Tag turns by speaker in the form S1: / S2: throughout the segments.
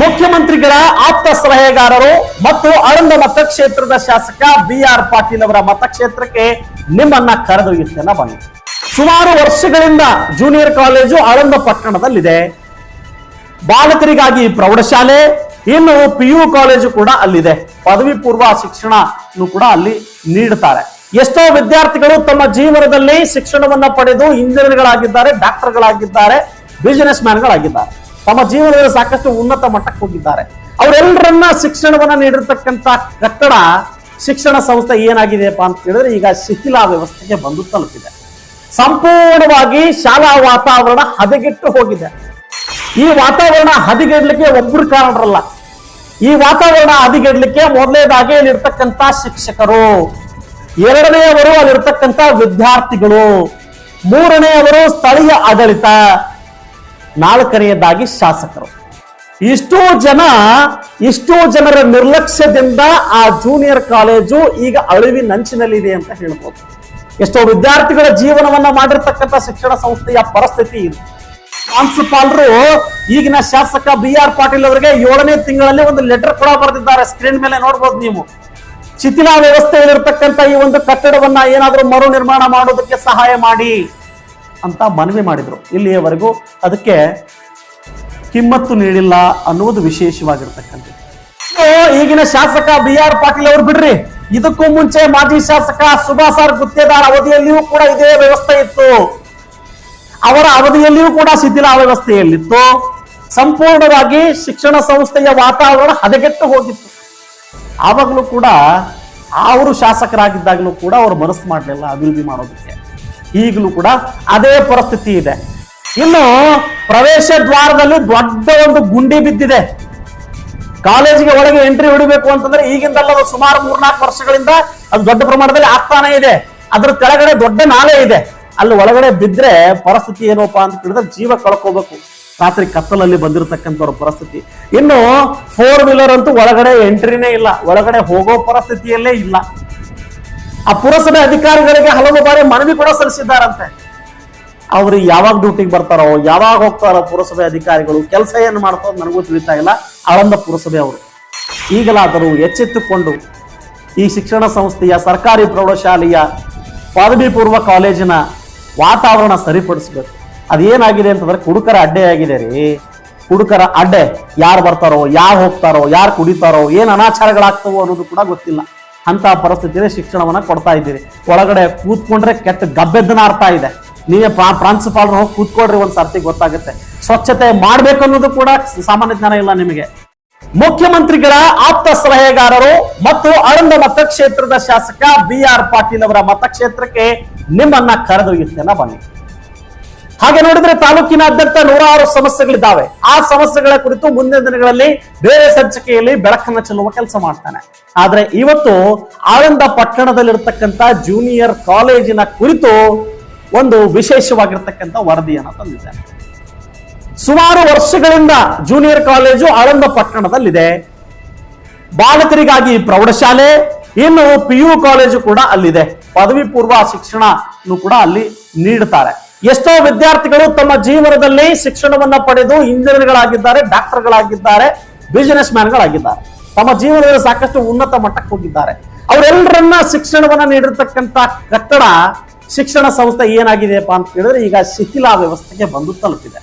S1: ಮುಖ್ಯಮಂತ್ರಿಗಳ ಆಪ್ತ ಸಲಹೆಗಾರರು ಮತ್ತು ಅರಂದ ಮತಕ್ಷೇತ್ರದ ಶಾಸಕ ಬಿ ಆರ್ ಪಾಟೀಲ್ ಅವರ ಮತಕ್ಷೇತ್ರಕ್ಕೆ ನಿಮ್ಮನ್ನ ಕರೆದೊಯ್ಯುತ್ತೇನೆ ಬನ್ನಿ. ಸುಮಾರು ವರ್ಷಗಳಿಂದ ಜೂನಿಯರ್ ಕಾಲೇಜು ಆಳಂದ ಪಟ್ಟಣದಲ್ಲಿದೆ. ಬಾಲಕರಿಗಾಗಿ ಪ್ರೌಢಶಾಲೆ, ಇನ್ನು ಪಿ ಯು ಕಾಲೇಜು ಕೂಡ ಅಲ್ಲಿದೆ. ಪದವಿ ಪೂರ್ವ ಶಿಕ್ಷಣ ಕೂಡ ಅಲ್ಲಿ ನೀಡುತ್ತಾರೆ. ಎಷ್ಟೋ ವಿದ್ಯಾರ್ಥಿಗಳು ತಮ್ಮ ಜೀವನದಲ್ಲಿ ಶಿಕ್ಷಣವನ್ನ ಪಡೆದು ಇಂಜಿನಿಯರ್ಗಳಾಗಿದ್ದಾರೆ, ಡಾಕ್ಟರ್ಗಳಾಗಿದ್ದಾರೆ, ಬಿಸಿನೆಸ್ ಮ್ಯಾನ್ಗಳಾಗಿದ್ದಾರೆ. ತಮ್ಮ ಜೀವನದಲ್ಲಿ ಸಾಕಷ್ಟು ಉನ್ನತ ಮಟ್ಟಕ್ಕೆ ಹೋಗಿದ್ದಾರೆ. ಅವರೆಲ್ಲರನ್ನ ಶಿಕ್ಷಣವನ್ನ ನೀಡಿರ್ತಕ್ಕಂಥ ಕಟ್ಟಡ ಶಿಕ್ಷಣ ಸಂಸ್ಥೆ ಏನಾಗಿದೆಯಪ್ಪ ಅಂತ ಹೇಳಿದ್ರೆ ಈಗ ಶಿಥಿಲಾ ವ್ಯವಸ್ಥೆಗೆ ಬಂದು ತಲುಪಿದೆ. ಸಂಪೂರ್ಣವಾಗಿ ಶಾಲಾ ವಾತಾವರಣ ಹದಗೆಟ್ಟು ಹೋಗಿದೆ. ಈ ವಾತಾವರಣ ಹದಿಗೆಡ್ಲಿಕ್ಕೆ ಒಬ್ಬರು ಕಾರಣರಲ್ಲ. ಈ ವಾತಾವರಣ ಹದಿಗೆಡ್ಲಿಕ್ಕೆ ಮೊದಲನೇದಾಗಿ ಅಲ್ಲಿರ್ತಕ್ಕಂಥ ಶಿಕ್ಷಕರು, ಎರಡನೆಯವರು ಅಲ್ಲಿರ್ತಕ್ಕಂಥ ವಿದ್ಯಾರ್ಥಿಗಳು, ಮೂರನೆಯವರು ಸ್ಥಳೀಯ ಆಡಳಿತ ನಾಲ್ಕನೆಯದಾಗಿ ಶಾಸಕರು. ಇಷ್ಟೋ ಜನ, ಇಷ್ಟೋ ಜನರ ನಿರ್ಲಕ್ಷ್ಯದಿಂದ ಆ ಜೂನಿಯರ್ ಕಾಲೇಜು ಈಗ ಅಳಿವಿನಂಚಿನಲ್ಲಿದೆ ಅಂತ ಹೇಳ್ಬೋದು. ಎಷ್ಟೋ ವಿದ್ಯಾರ್ಥಿಗಳ ಜೀವನವನ್ನ ಮಾಡಿರ್ತಕ್ಕಂಥ ಶಿಕ್ಷಣ ಸಂಸ್ಥೆಯ ಪರಿಸ್ಥಿತಿ ಇದು. ಪ್ರಾಂಶುಪಾಲರು ಈಗಿನ ಶಾಸಕ ಬಿ ಆರ್ ಪಾಟೀಲ್ ಅವರಿಗೆ ಏಳನೇ ತಿಂಗಳಲ್ಲಿ ಒಂದು ಲೆಟರ್ ಕೂಡ ಬರೆದಿದ್ದಾರೆ. ಸ್ಕ್ರೀನ್ ಮೇಲೆ ನೋಡ್ಬೋದು ನೀವು. ಶಿಥಿಲಾ ವ್ಯವಸ್ಥೆಯಲ್ಲಿರ್ತಕ್ಕಂಥ ಈ ಒಂದು ಕಟ್ಟಡವನ್ನ ಏನಾದರೂ ಮರು ನಿರ್ಮಾಣ ಮಾಡೋದಕ್ಕೆ ಸಹಾಯ ಮಾಡಿ. ಅಂತ ಮನವಿ ಮಾಡಿದರು. ಇಲ್ಲಿಯವರೆಗೂ ಅದಕ್ಕೆ ಕಿಮ್ಮತ್ತು ನೀಡಿಲ್ಲ ಅನ್ನುವುದು ವಿಶೇಷವಾಗಿರ್ತಕ್ಕಂಥದ್ದು. ಈಗಿನ ಶಾಸಕ ಬಿ ಆರ್ ಪಾಟೀಲ್ ಅವರು ಬಿಡ್ರಿ. ಇದಕ್ಕೂ ಮುಂಚೆ ಮಾಜಿ ಶಾಸಕ ಸುಭಾಸಾರ್ ಗುತ್ತೇದಾರ್ ಅವಧಿಯಲ್ಲಿಯೂ ಕೂಡ ಇದೇ ವ್ಯವಸ್ಥೆ ಇತ್ತು. ಅವರ ಅವಧಿಯಲ್ಲಿಯೂ ಕೂಡ ಶಿಥಿಲ ವ್ಯವಸ್ಥೆಯಲ್ಲಿತ್ತು. ಸಂಪೂರ್ಣವಾಗಿ ಶಿಕ್ಷಣ ಸಂಸ್ಥೆಯ ವಾತಾವರಣ ಹದಗೆಟ್ಟು ಹೋಗಿತ್ತು. ಆವಾಗಲೂ ಕೂಡ ಅವರು ಶಾಸಕರಾಗಿದ್ದಾಗಲೂ ಕೂಡ ಅವರು ಮನಸ್ಸು ಮಾಡಲಿಲ್ಲ ಅಭಿವೃದ್ಧಿ ಮಾಡೋದಕ್ಕೆ. ಈಗಲೂ ಕೂಡ ಅದೇ ಪರಿಸ್ಥಿತಿ ಇದೆ. ಇನ್ನು ಪ್ರವೇಶ ದ್ವಾರದಲ್ಲಿ ದೊಡ್ಡ ಒಂದು ಗುಂಡಿ ಬಿದ್ದಿದೆ. ಕಾಲೇಜಿಗೆ ಒಳಗೆ ಎಂಟ್ರಿ ಹೊಡಿಬೇಕು ಅಂತಂದ್ರೆ ಈಗಿಂದಲ್ಲ ಅದು ಸುಮಾರು ಮೂರ್ನಾಲ್ಕು ವರ್ಷಗಳಿಂದ ಅದು ದೊಡ್ಡ ಪ್ರಮಾಣದಲ್ಲಿ ಆಗ್ತಾನೆ ಇದೆ. ಅದ್ರ ಕೆಳಗಡೆ ದೊಡ್ಡ ನಾಲೆ ಇದೆ. ಅಲ್ಲಿ ಒಳಗಡೆ ಬಿದ್ರೆ ಪರಿಸ್ಥಿತಿ ಏನಪ್ಪಾ ಅಂತ ಕೇಳಿದ್ರೆ ಜೀವ ಕಳ್ಕೋಬೇಕು. ರಾತ್ರಿ ಕತ್ತಲಲ್ಲಿ ಬಂದಿರತಕ್ಕಂಥವ್ರ ಪರಿಸ್ಥಿತಿ. ಇನ್ನು ಫೋರ್ ವೀಲರ್ ಅಂತೂ ಒಳಗಡೆ ಎಂಟ್ರಿನೇ ಇಲ್ಲ. ಒಳಗಡೆ ಹೋಗೋ ಪರಿಸ್ಥಿತಿಯಲ್ಲೇ ಇಲ್ಲ. ಆ ಪುರಸಭೆ ಅಧಿಕಾರಿಗಳಿಗೆ ಹಲವು ಬಾರಿ ಮನವಿ ಕೂಡ ಸಲ್ಲಿಸಿದ್ದಾರಂತೆ. ಅವರು ಯಾವಾಗ ಡ್ಯೂಟಿಗೆ ಬರ್ತಾರೋ, ಯಾವಾಗ ಹೋಗ್ತಾರೋ ಪುರಸಭೆ ಅಧಿಕಾರಿಗಳು, ಕೆಲಸ ಏನು ಮಾಡ್ತಾರೋ ನನಗೂ ತಿಳಿತಾ ಇಲ್ಲ. ಆಳಂದ ಪುರಸಭೆ ಅವರು. ಈಗಲಾದರೂ ಎಚ್ಚೆತ್ತುಕೊಂಡು ಈ ಶಿಕ್ಷಣ ಸಂಸ್ಥೆಯ ಸರ್ಕಾರಿ ಪ್ರೌಢಶಾಲೆಯ ಪದವಿ ಪೂರ್ವ ಕಾಲೇಜಿನ ವಾತಾವರಣ ಸರಿಪಡಿಸ್ಬೇಕು. ಅದೇನಾಗಿದೆ ಅಂತಂದ್ರೆ ಕುಡುಕರ ಅಡ್ಡೆ ಆಗಿದೆ ರೀ. ಕುಡುಕರ ಅಡ್ಡೆ, ಯಾರು ಬರ್ತಾರೋ, ಯಾರು ಹೋಗ್ತಾರೋ, ಯಾರು ಕುಡಿತಾರೋ, ಏನು ಅನಾಚಾರಗಳಾಗ್ತವೋ ಅನ್ನೋದು ಕೂಡ ಗೊತ್ತಿಲ್ಲ. ಅಂತ ಪರಿಸ್ಥಿತಿಯಲ್ಲಿ ಶಿಕ್ಷಣವನ್ನ ಕೊಡ್ತಾ ಇದ್ದೀರಿ. ಒಳಗಡೆ ಕೂತ್ಕೊಂಡ್ರೆ ಕೆಟ್ಟ ಗಬ್ಬೆದ್ದನ ಅರ್ಥ ಇದೆ. ನೀವೇ ಪ್ರಾ ಪ್ರಾಂಶುಪಾಲರು ಹೋಗಿ ಕೂತ್ಕೊಳ್ರಿ ಒಂದು ಸರ್ತಿ ಗೊತ್ತಾಗುತ್ತೆ. ಸ್ವಚ್ಛತೆ ಮಾಡ್ಬೇಕು ಅನ್ನೋದು ಕೂಡ ಸಾಮಾನ್ಯ ಜ್ಞಾನ ಇಲ್ಲ ನಿಮಗೆ. ಮುಖ್ಯಮಂತ್ರಿಗಳ ಆಪ್ತ ಸಲಹೆಗಾರರು ಮತ್ತು ಅರಂದ ಮತಕ್ಷೇತ್ರದ ಶಾಸಕ ಬಿ ಆರ್ ಪಾಟೀಲ್ ಅವರ ಮತಕ್ಷೇತ್ರಕ್ಕೆ ನಿಮ್ಮನ್ನ ಕರೆದೊಯ್ಯುತ್ತೇನೆ ಬನ್ನಿ. ಹಾಗೆ ನೋಡಿದ್ರೆ ತಾಲೂಕಿನಾದ್ಯಂತ ನೂರಾರು ಸಮಸ್ಯೆಗಳಿದ್ದಾವೆ. ಆ ಸಮಸ್ಯೆಗಳ ಕುರಿತು ಮುಂದಿನ ದಿನಗಳಲ್ಲಿ ಬೇರೆ ಸಂಚಿಕೆಯಲ್ಲಿ ಬೆಳಕನ್ನು ಚೆಲ್ಲುವ ಕೆಲಸ ಮಾಡ್ತಾನೆ. ಆದ್ರೆ ಇವತ್ತು ಆಳಂದ ಪಟ್ಟಣದಲ್ಲಿರ್ತಕ್ಕಂಥ ಜೂನಿಯರ್ ಕಾಲೇಜಿನ ಕುರಿತು ಒಂದು ವಿಶೇಷವಾಗಿರ್ತಕ್ಕಂಥ ವರದಿಯನ್ನು ತಂದಿದ್ದಾರೆ ಸುಮಾರು ವರ್ಷಗಳಿಂದ ಜೂನಿಯರ್ ಕಾಲೇಜು ಆಳಂದ ಪಟ್ಟಣದಲ್ಲಿದೆ. ಬಾಲಕರಿಗಾಗಿ ಪ್ರೌಢಶಾಲೆ, ಇನ್ನು ಪಿ ಯು ಕಾಲೇಜು ಕೂಡ ಅಲ್ಲಿದೆ. ಪದವಿ ಪೂರ್ವ ಶಿಕ್ಷಣ ಕೂಡ ಅಲ್ಲಿ ನೀಡುತ್ತಾರೆ. ಎಷ್ಟೋ ವಿದ್ಯಾರ್ಥಿಗಳು ತಮ್ಮ ಜೀವನದಲ್ಲಿ ಶಿಕ್ಷಣವನ್ನ ಪಡೆದು ಇಂಜಿನಿಯರ್ಗಳಾಗಿದ್ದಾರೆ, ಡಾಕ್ಟರ್ಗಳಾಗಿದ್ದಾರೆ ಬಿಸಿನೆಸ್ ಮ್ಯಾನ್ಗಳಾಗಿದ್ದಾರೆ ತಮ್ಮ ಜೀವನದಲ್ಲಿ ಸಾಕಷ್ಟು ಉನ್ನತ ಮಟ್ಟಕ್ಕೆ ಹೋಗಿದ್ದಾರೆ. ಅವರೆಲ್ಲರನ್ನ ಶಿಕ್ಷಣವನ್ನ ನೀಡಿರ್ತಕ್ಕಂಥ ಕಟ್ಟಡ ಶಿಕ್ಷಣ ಸಂಸ್ಥೆ ಏನಾಗಿದೆಯಪ್ಪ ಅಂತ ಹೇಳಿದ್ರೆ ಈಗ ಶಿಥಿಲಾ ವ್ಯವಸ್ಥೆಗೆ ಬಂದು ತಲುಪಿದೆ.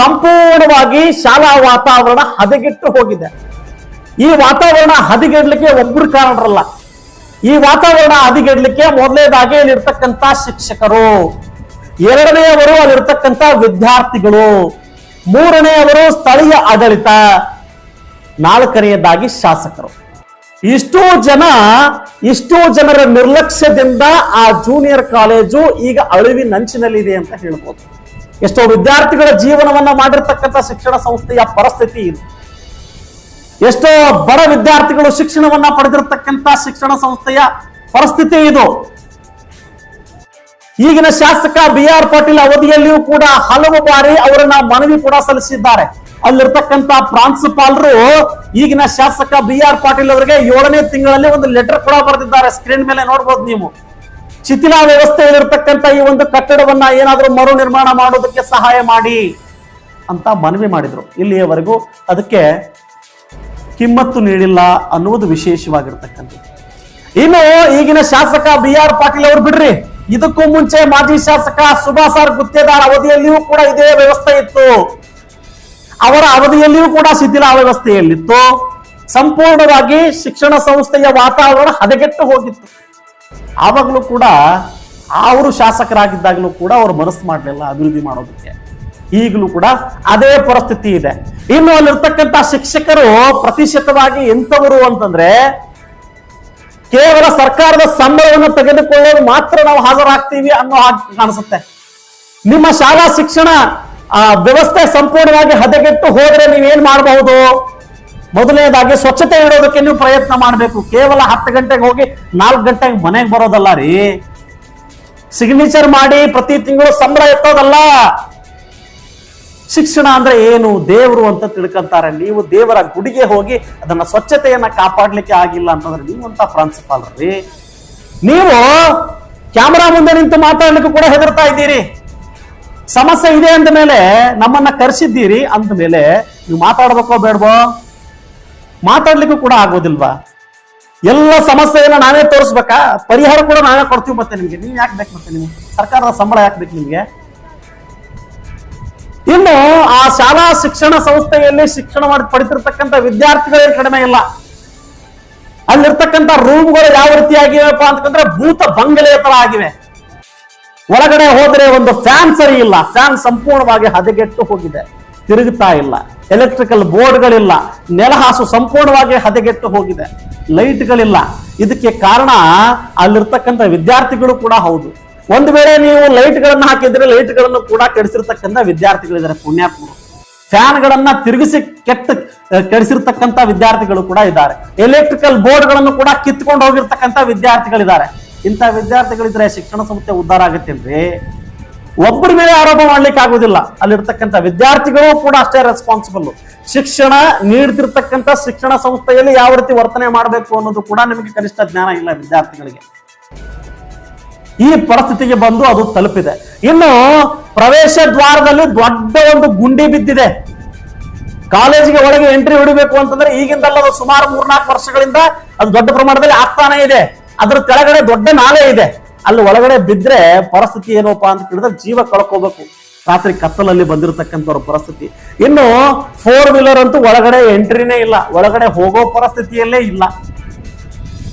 S1: ಸಂಪೂರ್ಣವಾಗಿ ಶಾಲಾ ವಾತಾವರಣ ಹದಗೆಟ್ಟು ಹೋಗಿದೆ. ಈ ವಾತಾವರಣ ಹದಿಗೆಡ್ಲಿಕ್ಕೆ ಒಬ್ಬರು ಕಾರಣರಲ್ಲ. ಈ ವಾತಾವರಣ ಹದಿಗೆಡ್ಲಿಕ್ಕೆ ಮೊದಲನೇದಾಗಿ ಇಲ್ಲಿರ್ತಕ್ಕಂಥ ಶಿಕ್ಷಕರು. ಎರಡನೆಯವರು ಅಲ್ಲಿರ್ತಕ್ಕಂಥ ವಿದ್ಯಾರ್ಥಿಗಳು. ಮೂರನೆಯವರು ಸ್ಥಳೀಯ ಆಡಳಿತ. ನಾಲ್ಕನೆಯದಾಗಿ ಶಾಸಕರು. ಇಷ್ಟೋ ಜನ, ಇಷ್ಟೋ ಜನರ ನಿರ್ಲಕ್ಷ್ಯದಿಂದ ಆ ಜೂನಿಯರ್ ಕಾಲೇಜು ಈಗ ಅಳಿವಿನಂಚಿನಲ್ಲಿದೆ ಅಂತ ಹೇಳ್ಬೋದು. ಎಷ್ಟೋ ವಿದ್ಯಾರ್ಥಿಗಳ ಜೀವನವನ್ನ ಮಾಡಿರ್ತಕ್ಕಂಥ ಶಿಕ್ಷಣ ಸಂಸ್ಥೆಯ ಪರಿಸ್ಥಿತಿ ಇದು. ಎಷ್ಟೋ ಬಡ ವಿದ್ಯಾರ್ಥಿಗಳು ಶಿಕ್ಷಣವನ್ನ ಪಡೆದಿರತಕ್ಕಂಥ ಶಿಕ್ಷಣ ಸಂಸ್ಥೆಯ ಪರಿಸ್ಥಿತಿ ಇದು. ಈಗಿನ ಶಾಸಕ ಬಿ ಆರ್ ಪಾಟೀಲ್ ಅವಧಿಯಲ್ಲಿಯೂ ಕೂಡ ಹಲವು ಬಾರಿ ಅವರನ್ನ ಮನವಿ ಕೂಡ ಸಲ್ಲಿಸಿದ್ದಾರೆ. ಅಲ್ಲಿರ್ತಕ್ಕಂತ ಪ್ರಾಂಶುಪಾಲರು ಈಗಿನ ಶಾಸಕ ಬಿ ಆರ್ ಪಾಟೀಲ್ ಅವರಿಗೆ ಏಳನೇ ತಿಂಗಳಲ್ಲಿ ಒಂದು ಲೆಟರ್ ಕೂಡ ಬರೆದಿದ್ದಾರೆ. ಸ್ಕ್ರೀನ್ ಮೇಲೆ ನೋಡ್ಬೋದು ನೀವು. ಶಿಥಿಲ ವ್ಯವಸ್ಥೆಯಲ್ಲಿರ್ತಕ್ಕಂಥ ಈ ಒಂದು ಕಟ್ಟಡವನ್ನ ಏನಾದರೂ ಮರು ನಿರ್ಮಾಣ ಮಾಡೋದಕ್ಕೆ ಸಹಾಯ ಮಾಡಿ ಅಂತ ಮನವಿ ಮಾಡಿದ್ರು. ಇಲ್ಲಿಯವರೆಗೂ ಅದಕ್ಕೆ ಕಿಮ್ಮತ್ತು ನೀಡಿಲ್ಲ ಅನ್ನುವುದು ವಿಶೇಷವಾಗಿರ್ತಕ್ಕಂಥದ್ದು. ಇನ್ನು ಈಗಿನ ಶಾಸಕ ಬಿ ಆರ್ ಪಾಟೀಲ್ ಅವರು ಬಿಡ್ರಿ. ಇದಕ್ಕೂ ಮುಂಚೆ ಮಾಜಿ ಶಾಸಕ ಸುಭಾಸಾರ್ ಗುತ್ತೇದಾರ್ ಅವಧಿಯಲ್ಲಿಯೂ ಕೂಡ ಇದೇ ವ್ಯವಸ್ಥೆ ಇತ್ತು. ಅವರ ಅವಧಿಯಲ್ಲಿಯೂ ಕೂಡ ಶಿಥಿಲಾವಸ್ಥೆಯಲ್ಲಿತ್ತು ಸಂಪೂರ್ಣವಾಗಿ ಶಿಕ್ಷಣ ಸಂಸ್ಥೆಯ ವಾತಾವರಣ ಹದಗೆಟ್ಟು ಹೋಗಿತ್ತು. ಆವಾಗಲೂ ಕೂಡ ಅವರು ಶಾಸಕರಾಗಿದ್ದಾಗಲೂ ಕೂಡ ಅವರು ಮನಸ್ಸು ಮಾಡಲಿಲ್ಲ ಅಭಿವೃದ್ಧಿ ಮಾಡೋದಕ್ಕೆ. ಈಗಲೂ ಕೂಡ ಅದೇ ಪರಿಸ್ಥಿತಿ ಇದೆ. ಇನ್ನು ಅಲ್ಲಿರ್ತಕ್ಕಂಥ ಶಿಕ್ಷಕರು ಪ್ರತಿಶತವಾಗಿ ಎಂಥವರು ಅಂತಂದ್ರೆ ಕೇವಲ ಸರ್ಕಾರದ ಸಂಬಳವನ್ನು ತೆಗೆದುಕೊಳ್ಳೋದು ಮಾತ್ರ ನಾವು ಹಾಜರಾಗ್ತೀವಿ ಅನ್ನೋ ಹಾಗೆ ಕಾಣಿಸುತ್ತೆ. ನಿಮ್ಮ ಶಾಲಾ ಶಿಕ್ಷಣ ವ್ಯವಸ್ಥೆ ಸಂಪೂರ್ಣವಾಗಿ ಹದಗೆಟ್ಟು ಹೋದರೆ ನೀವೇನ್ ಮಾಡಬಹುದು? ಮೊದಲನೇದಾಗಿ ಸ್ವಚ್ಛತೆ ಇಡೋದಕ್ಕೆ ನೀವು ಪ್ರಯತ್ನ ಮಾಡಬೇಕು. ಕೇವಲ ಹತ್ತು ಗಂಟೆಗೆ ಹೋಗಿ ನಾಲ್ಕು ಗಂಟೆಗೆ ಮನೆಗೆ ಬರೋದಲ್ಲ ರೀ. ಸಿಗ್ನೇಚರ್ ಮಾಡಿ ಪ್ರತಿ ತಿಂಗಳು ಸಂಬಳ ಎತ್ತೋದಲ್ಲ. ಶಿಕ್ಷಣ ಅಂದ್ರೆ ಏನು? ದೇವರು ಅಂತ ತಿಳ್ಕೊಂತಾರೆ. ನೀವು ದೇವರ ಗುಡಿಗೆ ಹೋಗಿ ಅದನ್ನ ಸ್ವಚ್ಛತೆಯನ್ನ ಕಾಪಾಡ್ಲಿಕ್ಕೆ ಆಗಿಲ್ಲ ಅಂತಂದ್ರೆ ನೀವಂತ ಪ್ರಾನ್ಸಿಪಾಲ್ ರೀ ನೀವು ಕ್ಯಾಮರಾ ಮುಂದೆ ನಿಂತು ಮಾತಾಡ್ಲಿಕ್ಕೂ ಕೂಡ ಹೆದರ್ತಾ ಇದ್ದೀರಿ. ಸಮಸ್ಯೆ ಇದೆ ಅಂದ ಮೇಲೆ ನಮ್ಮನ್ನ ಕರೆಸಿದ್ದೀರಿ ಅಂದ ಮೇಲೆ ನೀವು ಮಾತಾಡ್ಬೇಕೋ ಬೇಡವೋ? ಮಾತಾಡ್ಲಿಕ್ಕೂ ಕೂಡ ಆಗೋದಿಲ್ವಾ? ಎಲ್ಲ ಸಮಸ್ಯೆಯನ್ನ ನಾವೇ ತೋರಿಸ್ಬೇಕಾ? ಪರಿಹಾರ ಕೂಡ ನಾವೇ ಕೊಡ್ತೀವಿ ಮತ್ತೆ ನಿಮ್ಗೆ. ನೀವು ಯಾಕೆ ಬೇಕು ಮತ್ತೆ ನಿಮ್ಗೆ? ಸರ್ಕಾರದ ಸಂಬಳ ಯಾಕೆ ಬೇಕು ನಿಮ್ಗೆ? ಇನ್ನು ಆ ಶಾಲಾ ಶಿಕ್ಷಣ ಸಂಸ್ಥೆಯಲ್ಲಿ ಶಿಕ್ಷಣ ಮಾಡಿ ಪಡಿತಿರ್ತಕ್ಕಂಥ ವಿದ್ಯಾರ್ಥಿಗಳೇ ಕಡಿಮೆ ಇಲ್ಲ. ಅಲ್ಲಿರ್ತಕ್ಕಂಥ ರೂಮ್ಗಳು ಯಾವ ರೀತಿಯಾಗಿವೆಪ್ಪ ಅಂತಂದ್ರೆ ಭೂತ ಬಂಗಲೆಯ ತರ ಆಗಿವೆ. ಒಳಗಡೆ ಹೋದ್ರೆ ಒಂದು ಫ್ಯಾನ್ ಸರಿ ಇಲ್ಲ. ಫ್ಯಾನ್ ಸಂಪೂರ್ಣವಾಗಿ ಹದಗೆಟ್ಟು ಹೋಗಿದೆ. ತಿರುಗುತ್ತಾ ಇಲ್ಲ. ಎಲೆಕ್ಟ್ರಿಕಲ್ ಬೋರ್ಡ್ಗಳಿಲ್ಲ. ನೆಲಹಾಸು ಸಂಪೂರ್ಣವಾಗಿ ಹದಗೆಟ್ಟು ಹೋಗಿದೆ. ಲೈಟ್ಗಳಿಲ್ಲ ಇದಕ್ಕೆ ಕಾರಣ ಅಲ್ಲಿರ್ತಕ್ಕಂಥ ವಿದ್ಯಾರ್ಥಿಗಳು ಕೂಡ ಹೌದು. ಒಂದು ವೇಳೆ ನೀವು ಲೈಟ್ಗಳನ್ನು ಹಾಕಿದ್ರೆ ಲೈಟ್ಗಳನ್ನು ಕೂಡ ಕೆಡಿಸಿರ್ತಕ್ಕಂಥ ವಿದ್ಯಾರ್ಥಿಗಳಿದ್ದಾರೆ ಪುಣ್ಯಾತ್ಮರು. ಫ್ಯಾನ್ಗಳನ್ನ ತಿರುಗಿಸಿ ಕೆಟ್ಟ ಕೆಡಿಸಿರ್ತಕ್ಕಂಥ ವಿದ್ಯಾರ್ಥಿಗಳು ಕೂಡ ಇದ್ದಾರೆ. ಎಲೆಕ್ಟ್ರಿಕಲ್ ಬೋರ್ಡ್ಗಳನ್ನು ಕೂಡ ಕಿತ್ಕೊಂಡು ಹೋಗಿರ್ತಕ್ಕಂಥ ವಿದ್ಯಾರ್ಥಿಗಳಿದ್ದಾರೆ. ಇಂಥ ವಿದ್ಯಾರ್ಥಿಗಳಿದ್ರೆ ಶಿಕ್ಷಣ ಸಂಸ್ಥೆ ಉದ್ಧಾರ ಆಗುತ್ತೇನ್ರಿ? ಒಬ್ಬರ ಮೇಲೆ ಆರೋಪ ಮಾಡ್ಲಿಕ್ಕೆ ಆಗುದಿಲ್ಲ ಅಲ್ಲಿರ್ತಕ್ಕಂಥ ವಿದ್ಯಾರ್ಥಿಗಳು ಕೂಡ ಅಷ್ಟೇ ರೆಸ್ಪಾನ್ಸಿಬಲ್ ಶಿಕ್ಷಣ ನೀಡ್ತಿರ್ತಕ್ಕಂಥ ಶಿಕ್ಷಣ ಸಂಸ್ಥೆಯಲ್ಲಿ ಯಾವ ರೀತಿ ವರ್ತನೆ ಮಾಡಬೇಕು ಅನ್ನೋದು ಕೂಡ ನಿಮಗೆ ಕನಿಷ್ಠ ಜ್ಞಾನ ಇಲ್ಲ ವಿದ್ಯಾರ್ಥಿಗಳಿಗೆ. ಈ ಪರಿಸ್ಥಿತಿಗೆ ಬಂದು ಅದು ತಲುಪಿದೆ. ಇನ್ನು ಪ್ರವೇಶ ದ್ವಾರದಲ್ಲಿ ದೊಡ್ಡ ಒಂದು ಗುಂಡಿ ಬಿದ್ದಿದೆ. ಕಾಲೇಜಿಗೆ ಒಳಗೆ ಎಂಟ್ರಿ ಹೊಡಿಬೇಕು ಅಂತಂದ್ರೆ ಈಗಿಂದಲ್ಲ ಅದು ಸುಮಾರು ಮೂರ್ನಾಲ್ಕು ವರ್ಷಗಳಿಂದ ಅದು ದೊಡ್ಡ ಪ್ರಮಾಣದಲ್ಲಿ ಆಗ್ತಾನೆ ಇದೆ. ಅದ್ರ ಕೆಳಗಡೆ ದೊಡ್ಡ ನಾಲೆ ಇದೆ. ಅಲ್ಲಿ ಒಳಗಡೆ ಬಿದ್ರೆ ಪರಿಸ್ಥಿತಿ ಏನಪ್ಪಾ ಅಂತ ಕೇಳಿದ್ರೆ ಜೀವ ಕಳ್ಕೋಬೇಕು. ರಾತ್ರಿ ಕತ್ತಲಲ್ಲಿ ಬಂದಿರತಕ್ಕಂಥವ್ರ ಪರಿಸ್ಥಿತಿ. ಇನ್ನು ಫೋರ್ ವೀಲರ್ ಅಂತೂ ಒಳಗಡೆ ಎಂಟ್ರಿನೇ ಇಲ್ಲ. ಒಳಗಡೆ ಹೋಗೋ ಪರಿಸ್ಥಿತಿಯಲ್ಲೇ ಇಲ್ಲ.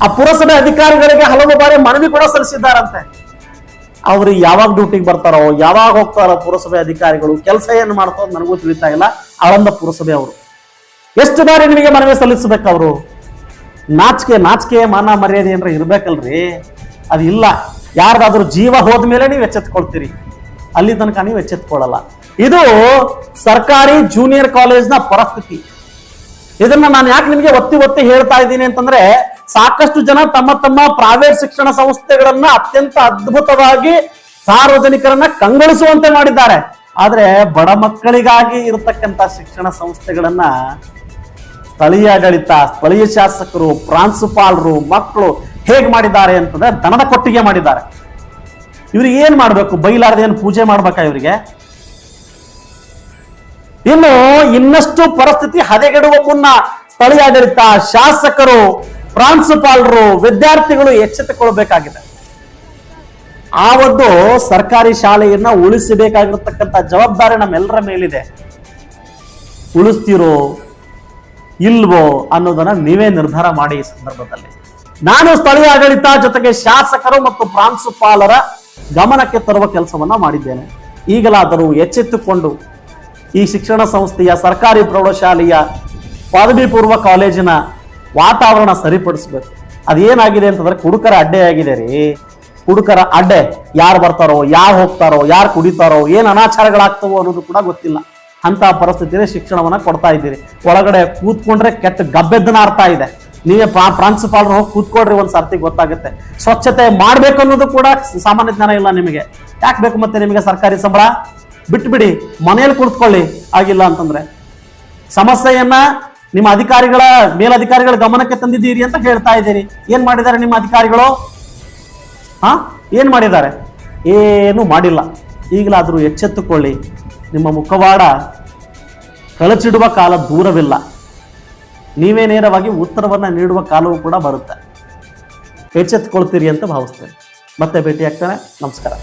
S1: ಆ ಪುರಸಭೆ ಅಧಿಕಾರಿಗಳಿಗೆ ಹಲವು ಬಾರಿ ಮನವಿ ಕೂಡ ಸಲ್ಲಿಸಿದ್ದಾರಂತೆ. ಅವ್ರು ಯಾವಾಗ ಡ್ಯೂಟಿಗೆ ಬರ್ತಾರೋ, ಯಾವಾಗ ಹೋಗ್ತಾರೋ ಪುರಸಭೆ ಅಧಿಕಾರಿಗಳು, ಕೆಲಸ ಏನು ಮಾಡ್ತಾರೋ ನನಗೂ ತಿಳಿತಾ ಇಲ್ಲ. ಆಳಂದ ಪುರಸಭೆ ಅವರು. ಎಷ್ಟು ಬಾರಿ ನಿಮಗೆ ಮನವಿ ಸಲ್ಲಿಸಬೇಕು ಅವರು? ನಾಚಿಕೆ ನಾಚಿಕೆ ಮಾನ ಮರ್ಯಾದೆ ಏನಾರ ಇರ್ಬೇಕಲ್ರಿ. ಅದು ಇಲ್ಲ. ಯಾರ್ದಾದ್ರೂ ಜೀವ ಹೋದ್ಮೇಲೆ ನೀವು ಎಚ್ಚೆತ್ಕೊಳ್ತೀರಿ. ಅಲ್ಲಿ ತನಕ ನೀವು ಎಚ್ಚೆತ್ಕೊಳ್ಳಲ್ಲ ಇದು ಸರ್ಕಾರಿ ಜೂನಿಯರ್ ಕಾಲೇಜ್ನ ಪರಿಸ್ಥಿತಿ. ಇದನ್ನ ನಾನು ಯಾಕೆ ನಿಮಗೆ ಒತ್ತಿ ಒತ್ತಿ ಹೇಳ್ತಾ ಇದ್ದೀನಿ ಅಂತಂದ್ರೆ ಸಾಕಷ್ಟು ಜನ ತಮ್ಮ ತಮ್ಮ ಪ್ರೈವೇಟ್ ಶಿಕ್ಷಣ ಸಂಸ್ಥೆಗಳನ್ನ ಅತ್ಯಂತ ಅದ್ಭುತವಾಗಿ ಸಾರ್ವಜನಿಕರನ್ನ ಕಂಗೊಳಿಸುವಂತೆ ಮಾಡಿದ್ದಾರೆ. ಆದ್ರೆ ಬಡ ಮಕ್ಕಳಿಗಾಗಿ ಇರತಕ್ಕಂತ ಶಿಕ್ಷಣ ಸಂಸ್ಥೆಗಳನ್ನ ಸ್ಥಳೀಯ ಆಡಳಿತ, ಸ್ಥಳೀಯ ಶಾಸಕರು, ಪ್ರಾಂಶುಪಾಲರು, ಮಕ್ಕಳು ಹೇಗ್ ಮಾಡಿದ್ದಾರೆ ಅಂತಂದ್ರೆ ದನದ ಕೊಟ್ಟಿಗೆ ಮಾಡಿದ್ದಾರೆ. ಇವ್ರಿಗೆ ಏನ್ ಮಾಡ್ಬೇಕು? ಬೈಲಾರ್ದ ಏನ್ ಪೂಜೆ ಮಾಡ್ಬೇಕಾ ಇವರಿಗೆ? ಇನ್ನು ಇನ್ನಷ್ಟು ಪರಿಸ್ಥಿತಿ ಹದೆಗೆಡುವ ಮುನ್ನ ಸ್ಥಳೀಯ ಆಡಳಿತ, ಶಾಸಕರು ಪ್ರಾಂಶುಪಾಲರು, ವಿದ್ಯಾರ್ಥಿಗಳು ಎಚ್ಚೆತ್ತುಕೊಳ್ಬೇಕಾಗಿದೆ. ಆ ಒಂದು ಸರ್ಕಾರಿ ಶಾಲೆಯನ್ನ ಉಳಿಸಬೇಕಾಗಿರ್ತಕ್ಕಂಥ ಜವಾಬ್ದಾರಿ ನಮ್ಮೆಲ್ಲರ ಮೇಲಿದೆ. ಉಳಿಸ್ತಿರೋ, ಇಲ್ವೋ ಅನ್ನೋದನ್ನ ನೀವೇ ನಿರ್ಧಾರ ಮಾಡಿ ಈ ಸಂದರ್ಭದಲ್ಲಿ. ನಾನು ಸ್ಥಳೀಯ ಆಡಳಿತ ಜೊತೆಗೆ ಶಾಸಕರು ಮತ್ತು ಪ್ರಾಂಶುಪಾಲರ ಗಮನಕ್ಕೆ ತರುವ ಕೆಲಸವನ್ನ ಮಾಡಿದ್ದೇನೆ. ಈಗಲಾದರೂ ಎಚ್ಚೆತ್ತುಕೊಂಡು ಈ ಶಿಕ್ಷಣ ಸಂಸ್ಥೆಯ ಸರ್ಕಾರಿ ಪ್ರೌಢಶಾಲೆಯ ಪದವಿ ಪೂರ್ವ ಕಾಲೇಜಿನ ವಾತಾವರಣ ಸರಿಪಡಿಸ್ಬೇಕು. ಅದೇನಾಗಿದೆ ಅಂತಂದ್ರೆ ಕುಡುಕರ ಅಡ್ಡೆ ಆಗಿದೆ ರೀ. ಕುಡುಕರ ಅಡ್ಡೆ ಯಾರು ಬರ್ತಾರೋ, ಯಾರು ಹೋಗ್ತಾರೋ, ಯಾರು ಕುಡಿತಾರೋ, ಏನು ಅನಾಚಾರಗಳಾಗ್ತವೋ ಅನ್ನೋದು ಕೂಡ ಗೊತ್ತಿಲ್ಲ. ಅಂತ ಪರಿಸ್ಥಿತಿಯಲ್ಲಿ ಶಿಕ್ಷಣವನ್ನು ಕೊಡ್ತಾ ಇದ್ದೀರಿ. ಒಳಗಡೆ ಕೂತ್ಕೊಂಡ್ರೆ ಕೆಟ್ಟ ಗಬ್ಬೆದ್ದನ ಅರ್ಥ ಇದೆ. ನೀವೇ ಪ್ರಾ, ಪ್ರಾಂಶುಪಾಲರು ಹೋಗಿ ಕೂತ್ಕೊಡ್ರಿ ಒಂದು ಸರ್ತಿ ಗೊತ್ತಾಗುತ್ತೆ. ಸ್ವಚ್ಛತೆ ಮಾಡಬೇಕು ಅನ್ನೋದು ಕೂಡ ಸಾಮಾನ್ಯ ಜ್ಞಾನ ಇಲ್ಲ ನಿಮಗೆ. ಯಾಕೆ ಬೇಕು ಮತ್ತೆ ನಿಮಗೆ ಸರ್ಕಾರಿ ಸಂಬಳ? ಬಿಟ್ಬಿಡಿ ಮನೆಯಲ್ಲಿ ಕುಳಿತ್ಕೊಳ್ಳಿ ಆಗಿಲ್ಲ ಅಂತಂದ್ರೆ ಸಮಸ್ಯೆಯನ್ನ ನಿಮ್ಮ ಅಧಿಕಾರಿಗಳ ಮೇಲಧಿಕಾರಿಗಳ ಗಮನಕ್ಕೆ ತಂದಿದ್ದೀರಿ ಅಂತ ಹೇಳ್ತಾ ಇದ್ದೀರಿ. ಏನ್ ಮಾಡಿದ್ದಾರೆ ನಿಮ್ಮ ಅಧಿಕಾರಿಗಳು? ಹಾ? ಏನ್ ಮಾಡಿದ್ದಾರೆ? ಏನು ಮಾಡಿಲ್ಲ. ಈಗಲಾದರೂ ಎಚ್ಚೆತ್ತುಕೊಳ್ಳಿ. ನಿಮ್ಮ ಮುಖವಾಡ ಕಳಚಿಡುವ ಕಾಲ ದೂರವಿಲ್ಲ. ನೀವೇ ನೇರವಾಗಿ ಉತ್ತರವನ್ನು ನೀಡುವ ಕಾಲವೂ ಕೂಡ ಬರುತ್ತೆ. ಎಚ್ಚೆತ್ತುಕೊಳ್ತೀರಿ ಅಂತ ಭಾವಿಸ್ತೇನೆ. ಮತ್ತೆ ಭೇಟಿ ಆಗ್ತಾನೆ. ನಮಸ್ಕಾರ.